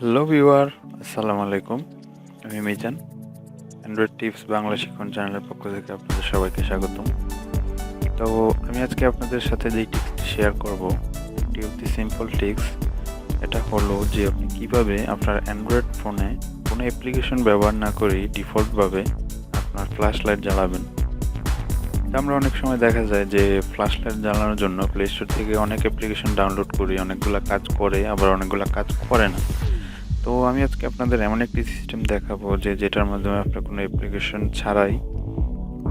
Hello viewer আসসালামু আলাইকুম আমি মিজান। অ্যান্ড্রয়েড টিপস বাংলা শিক্ষণ চ্যানেলের পক্ষ থেকে আপনাদের সবাইকে স্বাগতম। তো আমি আজকে আপনাদের সাথে যেই টিপসটি শেয়ার করব, এটি অতি সিম্পল টিপস এটা হলো যে আপনি কীভাবে আপনার অ্যান্ড্রয়েড ফোনে কোনো অ্যাপ্লিকেশন ব্যবহার না করেই ডিফল্টভাবে আপনার ফ্ল্যাশ লাইট জ্বালাবেন আমরা অনেক সময় দেখা যায় যে ফ্ল্যাশ লাইট জ্বালানোর জন্য প্লে স্টোর থেকে অনেক অ্যাপ্লিকেশন ডাউনলোড করি, অনেকগুলো কাজ করে, আবার অনেকগুলো কাজ করে না। তো আমি আজকে আপনাদের এমন একটি সিস্টেম দেখাবো যে যেটার মাধ্যমে আপনার কোনো অ্যাপ্লিকেশন ছাড়াই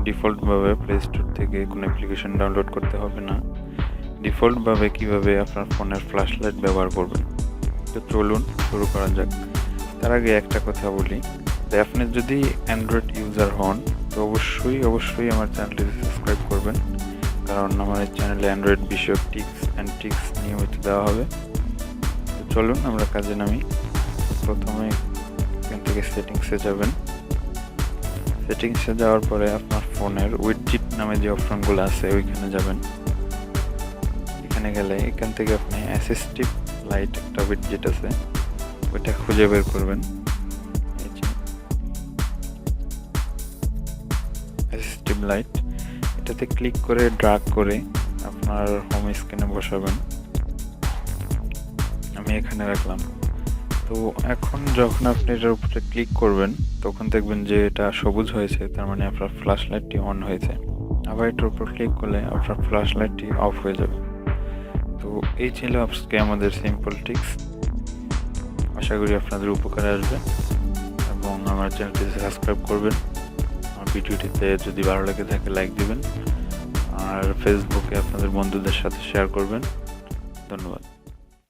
ডিফল্টভাবে প্লে স্টোর থেকে কোনো অ্যাপ্লিকেশন ডাউনলোড করতে হবে না। ডিফল্টভাবে কীভাবে আপনার ফোনের ফ্ল্যাশ লাইট ব্যবহার করবেন? তো চলুন শুরু করা যাক। তার আগে একটা কথা বলি। যে আপনি যদি অ্যান্ড্রয়েড ইউজার হন, তো অবশ্যই অবশ্যই আমার চ্যানেলটি সাবস্ক্রাইব করবেন। কারণ আমার এই চ্যানেলে অ্যান্ড্রয়েড বিষয়ক টিপস অ্যান্ড ট্রিক্স নিয়মিত দেওয়া হবে। তো চলুন আমরা কাজে নামি। প্রথমে এখান থেকে সেটিংসে যাবেন। সেটিংসে যাওয়ার পরে আপনার ফোনের উইডজিট নামে যে অপশনগুলো আছে, ওইখানে যাবেন। এখানে গেলে এখান থেকে আপনি অ্যাসিস্টিভ লাইট একটা উইডজিট আছে, ওইটা খুঁজে বের করবেন। অ্যাসিস্টিভ লাইট এটাতে ক্লিক করে ড্রাগ করে আপনার হোম স্ক্রিনে বসাবেন। আমি এখানে রাখলাম। তো এখন যখন আপনি এটার উপরে ক্লিক করবেন, তখন দেখবেন যে এটা সবুজ হয়েছে, তার মানে আপনার ফ্ল্যাশ লাইটটি অন হয়েছে। আবার এটার উপর ক্লিক করলে আপনার ফ্ল্যাশ লাইটটি অফ হয়ে যাবে। তো এই ছিল আজকে আমাদের সিম্পল টিক্স আশা করি আপনাদের উপকারে আসবে এবং আমার চ্যানেলটি সাবস্ক্রাইব করবেন। আমার ভিডিওটিতে যদি ভালো লেগে থাকে লাইক দিবেন। আর ফেসবুকে আপনাদের বন্ধুদের সাথে শেয়ার করবেন। ধন্যবাদ।